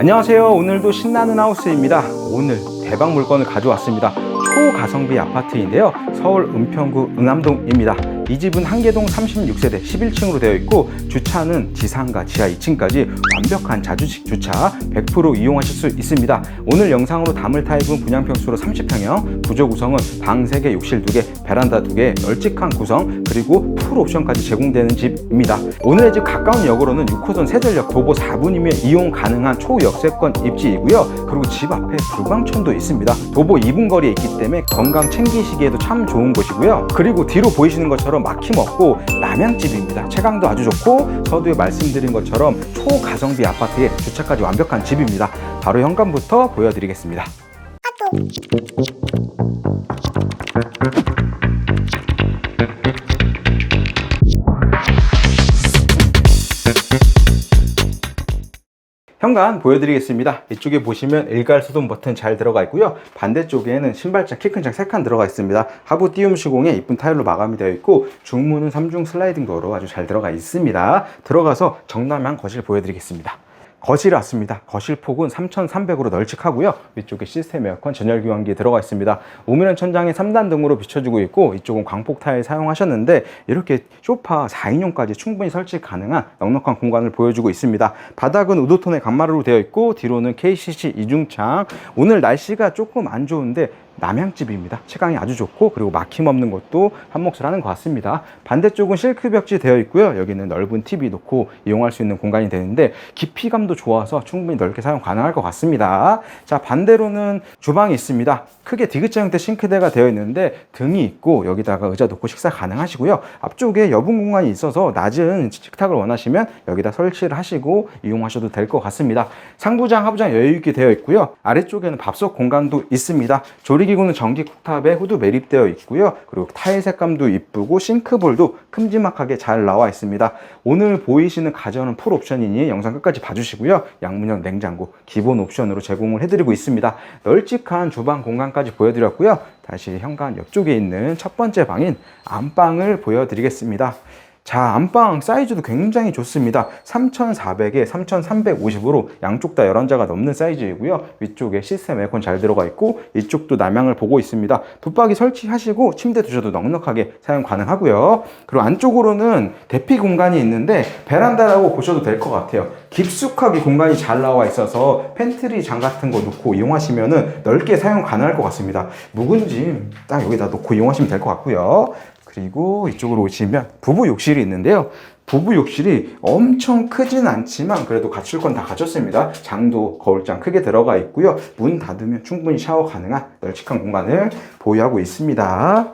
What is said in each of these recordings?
안녕하세요. 오늘도 신나는 하우스입니다. 오늘 대박 물건을 가져왔습니다. 초가성비 아파트인데요. 서울 은평구 응암동입니다. 이 집은 한계동 36세대 11층으로 되어 있고 주차는 지상과 지하 2층까지 완벽한 자주식 주차 100% 이용하실 수 있습니다. 오늘 영상으로 담을 타입은 분양평수로 30평형, 구조 구성은 방 3개, 욕실 2개, 베란다 2개, 널찍한 구성, 그리고 풀 옵션까지 제공되는 집입니다. 오늘의 집 가까운 역으로는 6호선 세전역 도보 4분이면 이용 가능한 초역세권 입지이고요. 그리고 집 앞에 불광천도 있습니다. 도보 2분 거리에 있기 때문에 건강 챙기시기에도 참 좋은 곳이고요. 그리고 뒤로 보이시는 것처럼 막힘없고 남양집입니다. 채광도 아주 좋고 서두에 말씀드린 것처럼 초가성비 아파트에 주차까지 완벽한 집입니다. 바로 현관부터 보여드리겠습니다. 현관 보여드리겠습니다. 이쪽에 보시면 일괄 수동 버튼 잘 들어가 있고요. 반대쪽에는 신발장 키큰 창 3칸 들어가 있습니다. 하부 띄움 시공에 이쁜 타일로 마감이 되어 있고 중문은 3중 슬라이딩 도어로 아주 잘 들어가 있습니다. 들어가서 정남향 거실 보여드리겠습니다. 거실 왔습니다. 거실 폭은 3,300으로 널찍하고요. 위쪽에 시스템 에어컨 전열 교환기 들어가 있습니다. 우면한 천장에 3단 등으로 비춰주고 있고 이쪽은 광폭 타일 사용하셨는데 이렇게 소파 4인용까지 충분히 설치 가능한 넉넉한 공간을 보여주고 있습니다. 바닥은 우드톤의 간마루로 되어 있고 뒤로는 KCC 이중창. 오늘 날씨가 조금 안 좋은데 남양집입니다. 채광이 아주 좋고 그리고 막힘없는 것도 한몫을 하는 것 같습니다. 반대쪽은 실크 벽지 되어 있고요. 여기는 넓은 TV 놓고 이용할 수 있는 공간이 되는데 깊이감도 좋아서 충분히 넓게 사용 가능할 것 같습니다. 자 반대로는 주방이 있습니다. 크게 디귿자 형태 싱크대가 되어 있는데 등이 있고 여기다가 의자 놓고 식사 가능하시고요. 앞쪽에 여분 공간이 있어서 낮은 식탁을 원하시면 여기다 설치를 하시고 이용하셔도 될 것 같습니다. 상부장, 하부장 여유 있게 되어 있고요. 아래쪽에는 밥솥 공간도 있습니다. 조리 기구는 전기 쿡탑에 후드 매립되어 있고요. 그리고 타일 색감도 이쁘고 싱크볼도 큼지막하게 잘 나와 있습니다. 오늘 보이시는 가전은 풀 옵션이니 영상 끝까지 봐주시고요. 양문형 냉장고 기본 옵션으로 제공을 해드리고 있습니다. 널찍한 주방 공간까지 보여드렸고요. 다시 현관 옆쪽에 있는 첫 번째 방인 안방을 보여드리겠습니다. 자, 안방 사이즈도 굉장히 좋습니다. 3,400에 3,350으로 양쪽 다 11자가 넘는 사이즈이고요. 위쪽에 시스템 에어컨 잘 들어가 있고 이쪽도 남향을 보고 있습니다. 붙박이 설치하시고 침대 두셔도 넉넉하게 사용 가능하고요. 그리고 안쪽으로는 대피 공간이 있는데 베란다라고 보셔도 될 것 같아요. 깊숙하게 공간이 잘 나와 있어서 팬트리 장 같은 거 놓고 이용하시면 넓게 사용 가능할 것 같습니다. 묵은 짐딱 여기다 놓고 이용하시면 될 것 같고요. 그리고 이쪽으로 오시면 부부 욕실이 있는데요. 부부 욕실이 엄청 크진 않지만 그래도 갖출 건 다 갖췄습니다. 장도 거울장 크게 들어가 있고요. 문 닫으면 충분히 샤워 가능한 널찍한 공간을 보유하고 있습니다.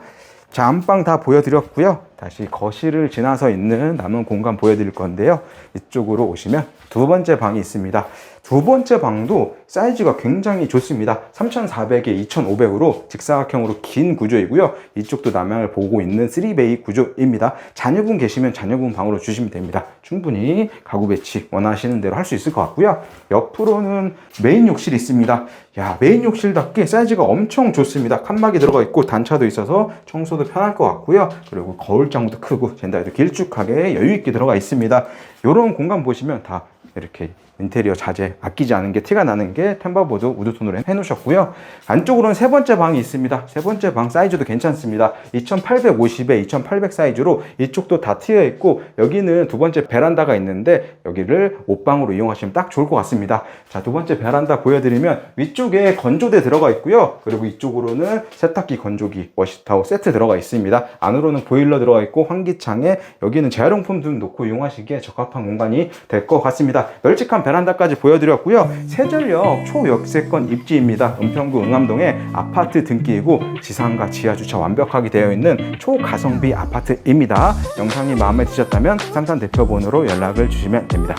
자, 안방 다 보여드렸고요. 다시 거실을 지나서 있는 남은 공간 보여드릴 건데요. 이쪽으로 오시면 두 번째 방이 있습니다. 두 번째 방도 사이즈가 굉장히 좋습니다. 3,400에 2,500으로 직사각형으로 긴 구조이고요. 이쪽도 남향을 보고 있는 3베이 구조입니다. 자녀분 계시면 자녀분 방으로 주시면 됩니다. 충분히 가구 배치 원하시는 대로 할 수 있을 것 같고요. 옆으로는 메인 욕실이 있습니다. 야, 메인 욕실답게 사이즈가 엄청 좋습니다. 칸막이 들어가 있고 단차도 있어서 청소도 편할 것 같고요. 그리고 거울 장도 크고 젠다에도 길쭉하게 여유 있게 들어가 있습니다. 이런 공간 보시면 다 이렇게 인테리어 자재 아끼지 않은 게 티가 나는 게 템버보드 우드톤으로 해놓으셨고요. 안쪽으로는 세 번째 방이 있습니다. 세 번째 방 사이즈도 괜찮습니다. 2850에 2800 사이즈로 이쪽도 다 트여 있고 여기는 두 번째 베란다가 있는데 여기를 옷방으로 이용하시면 딱 좋을 것 같습니다. 자, 두 번째 베란다 보여드리면 위쪽에 건조대 들어가 있고요. 그리고 이쪽으로는 세탁기, 건조기, 워시타워 세트 들어가 있습니다. 안으로는 보일러 들어가 있고 환기창에 여기는 재활용품 등 놓고 이용하시기에 적합한 공간이 될 것 같습니다. 널찍한 베란다까지 보여드렸고요. 세전력 초역세권 입지입니다. 은평구 응암동에 아파트 등기이고 지상과 지하 주차 완벽하게 되어 있는 초가성비 아파트입니다. 영상이 마음에 드셨다면 삼산 대표번호로 연락을 주시면 됩니다.